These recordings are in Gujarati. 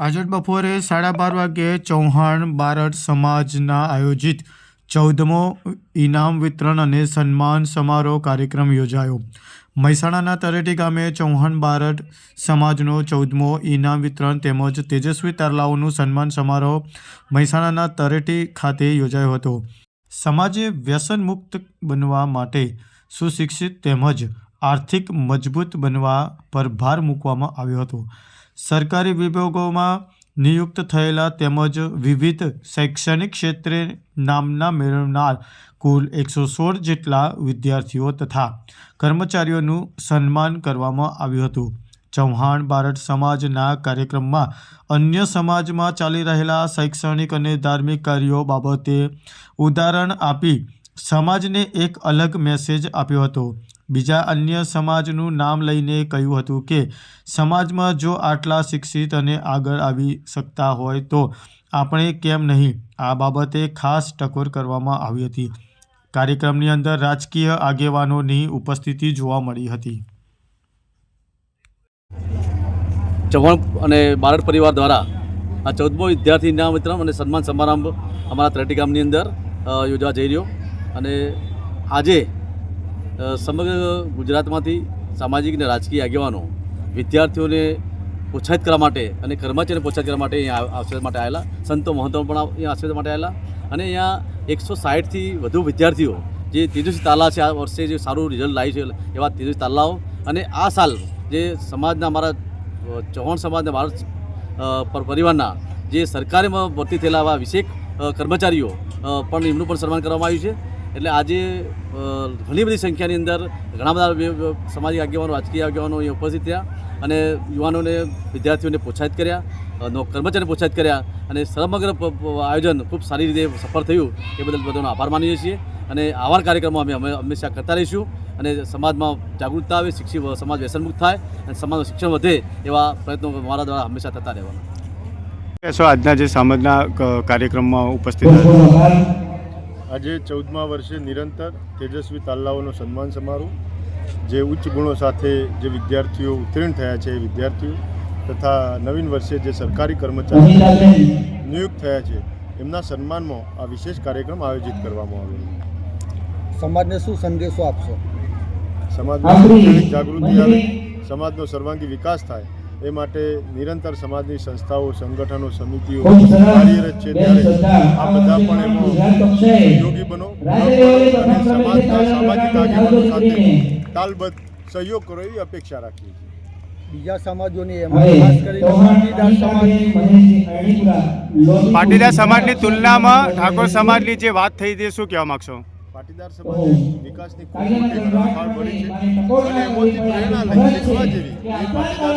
આજે બપોરે સાડા બાર વાગ્યે ચૌહાણ બારડ સમાજના આયોજિત ચૌદમો ઇનામ વિતરણ અને સન્માન સમારોહ કાર્યક્રમ યોજાયો. મહેસાણાના તરેટી ગામે ચૌહાણ બારડ સમાજનો ચૌદમો ઇનામ વિતરણ તેમજ તેજસ્વી તરલાઓનું સન્માન સમારોહ મહેસાણાના તરેટી ખાતે યોજાયો હતો. સમાજે વ્યસન મુક્ત બનવા માટે સુશિક્ષિત તેમજ આર્થિક મજબૂત બનવા પર ભાર મૂકવામાં આવ્યો હતો. સરકારી વિભાગોમાં નિયુક્ત થયેલા તેમજ વિવિધ શૈક્ષણિક ક્ષેત્રે નામના મેળવનાર કુલ એકસો સોળ જેટલા વિદ્યાર્થીઓ તથા કર્મચારીઓનું સન્માન કરવામાં આવ્યું હતું. ચૌહાણ બારડ સમાજના કાર્યક્રમમાં અન્ય સમાજમાં ચાલી રહેલા શૈક્ષણિક અને ધાર્મિક કાર્યો બાબતે ઉદાહરણ આપી સમાજને એક અલગ મેસેજ આપ્યો હતો. બીજા અન્ય સમાજનું નામ લઈને કહ્યું હતું કે, સમાજમાં જો આટલા શિક્ષિત અને આગળ આવી શકતા હોય તો આપણે કેમ નહીં? આ બાબતે ખાસ ટકોર કરવામાં આવી હતી. કાર્યક્રમની અંદર રાજકીય આગેવાનોની ઉપસ્થિતિ જોવા મળી હતી. ચૌહાણ અને બારડ પરિવાર દ્વારા આ ચૌદમો વિદ્યાર્થી ઇનામ વિતરણ અને સન્માન સમારંભ અમારા ત્રેટી ગામની અંદર યોજવા જઈ રહ્યો. અને આજે સમગ્ર ગુજરાતમાંથી સામાજિક અને રાજકીય આગેવાનો, વિદ્યાર્થીઓને પ્રોત્સાહિત કરવા માટે અને કર્મચારીને પ્રોત્સાહિત કરવા માટે અહીંયા આશીર્વાદ માટે આવેલા. સંતો મહંતો પણ અહીંયા આશીર્વાદ માટે આવેલા. અને અહીંયા એકસો સાઠથી વધુ વિદ્યાર્થીઓ, જે તેજસ્વી તાલા છે આ વર્ષે, જે સારું રિઝલ્ટ લાવી છે એવા તેજસ્વી તાલાઓ. અને આ સાલ જે સમાજના અમારા ચૌહાણ સમાજના ભારત પર- પરિવારના જે સરકારીમાં ભરતી થયેલા આવા વિશેષ કર્મચારીઓ પણ એમનું પણ સન્માન કરવામાં આવ્યું છે. એટલે આજે ઘણી બધી સંખ્યાની અંદર ઘણા બધા સામાજિક આગેવાનો રાજકીય આગેવાનો અહીં ઉપસ્થિત થયા અને યુવાનોને વિદ્યાર્થીઓને પ્રોત્સાહિત કર્યા નો- કર્મચારીને પ્રોત્સાહિત કર્યા અને સમગ્ર આયોજન ખૂબ સારી રીતે સફળ થયું એ બદલ બધાનો આભાર માનીએ છીએ અને આવા કાર્યક્રમો અમે હંમેશા કરતા રહીશું અને સમાજમાં જાગૃતતા આવે શિક્ષિત સમાજ વ્યસનમુક્ત થાય અને સમાજનું શિક્ષણ વધે એવા પ્રયત્નો મારા દ્વારા હંમેશા થતા રહેવાના. આજના જે સમાજના કાર્યક્રમમાં ઉપસ્થિત આજે ચૌદમા વર્ષે નિરંતર તેજસ્વી તાલ્લાઓનો સન્માન સમારોહ જે ઉચ્ચ ગુણો સાથે જે વિદ્યાર્થીઓ ઉત્તીર્ણ થયા છે એ વિદ્યાર્થીઓ તથા નવીન વર્ષે જે સરકારી કર્મચારી નિયુક્ત થયા છે એમના સન્માનમાં આ વિશેષ કાર્યક્રમ આયોજિત કરવામાં આવ્યો સમાજને શું સંદેશો આપશો? સમાજમાં જાગૃતિ આવે સમાજનો સર્વાંગી વિકાસ થાય એ માટે નિરંતર સમાજની સંસ્થાઓ સંગઠનો સમિતિઓ કાર્યરત છે ત્યારે આ બધા પણ એમાં સહયોગી બનો અને સમાજના સામાજિક આગેવાનો સાથે તાલબદ્ધ સહયોગ કરો એવી અપેક્ષા રાખીએ છીએ. બીજા સમાજોની પાટીદાર સમાજ પાટીદાર સમાજની તુલનામાં ઠાકોર સમાજની જે વાત થઈ તે શું કહેવા માંગશો? પાટીદાર સમાજે વિકાસની ખૂબ મોટી રણફાળ ભરી છે અને એમાંથી પ્રેરણા લઈ શીખવા જેવી એ પાટીદાર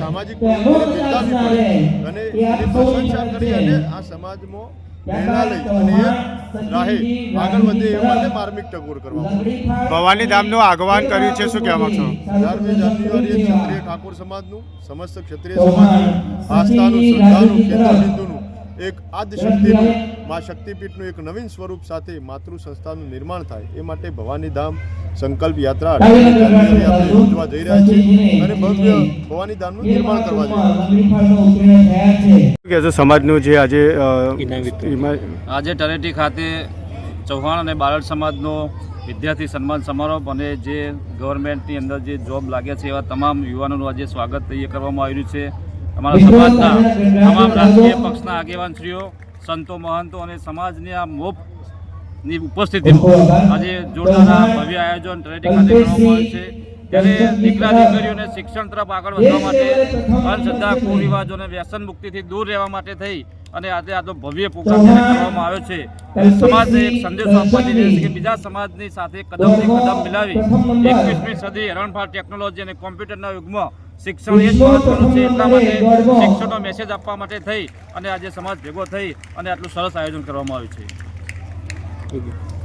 સામાજિક પડે. અને એની પ્રશંસા કરી અને આ સમાજમાં પ્રેરણા લઈ. અને રાહે આગળ વધે એ માટે માર્મિક ટકોર કરવા ભવાની ધામનું આગવાન કર્યું છે શું કહેવા માંગશો? અઢારમી જાન્યુઆરીએ ક્ષત્રિય ઠાકોર સમાજનું સમસ્ત ક્ષત્રિય સમાજનું આસ્થાનું શ્રદ્ધાનું કેન્દ્ર કેન્દ્રબિંદુનું એક આદ્યશક્તિનું મા શક્તિપીઠનું એક નવીન સ્વરૂપ સાથે માતૃ સંસ્થાનું નિર્માણ થાય. એ માટે ભવાની ધામ સંકલ્પ યાત્રા યોજવા જઈ રહ્યા છીએ અને ભવ્ય ભવાની ધામનું નિર્માણ કરવા જઈ રહ્યા છે. સમાજનું જે આજે આજે ટરેટી ખાતે ચૌહાણ અને બારડ સમાજનો વિદ્યાર્થી સન્માન સમારોહ અને જે ગવર્મેન્ટની અંદર જે જોબ લાગ્યા છે એવા તમામ યુવાનોનું આજે સ્વાગત અહીંયા કરવામાં આવ્યું છે. અમારા સમાજના તમામ રાજકીય પક્ષના આગેવાનશ્રીઓ સંતો મહંતો અને સમાજની આ મોપની ઉપસ્થિતિમાં આજે જોડાના ભવ્ય આયોજન ટ્રેડિંગ ખાતે કરવામાં આવે છે. ત્યારે દીકરા દીકરીઓને શિક્ષણ તરફ આગળ વધવા માટે અંધશ્રદ્ધા કુરિવાજો અને વ્યસન મુક્તિથી દૂર રહેવા માટે થઈ અને આજે આ તો ભવ્ય પ્રોગ્રામ કરવામાં આવ્યો છે સમાજને એક સંદેશો આપવા જઈ રહ્યો છે કે બીજા સમાજની સાથે કદમથી કદમ મિલાવી એકવીસમી સદી હરણફાળ ટેકનોલોજી અને કોમ્પ્યુટરના યુગમાં શિક્ષણ એ જ મહત્વનું છે એટલા માટે શિક્ષણનો મેસેજ આપવા માટે થઈ અને આજે સમાજ ભેગો થઈ અને આટલું સરસ આયોજન કરવામાં આવ્યું છે.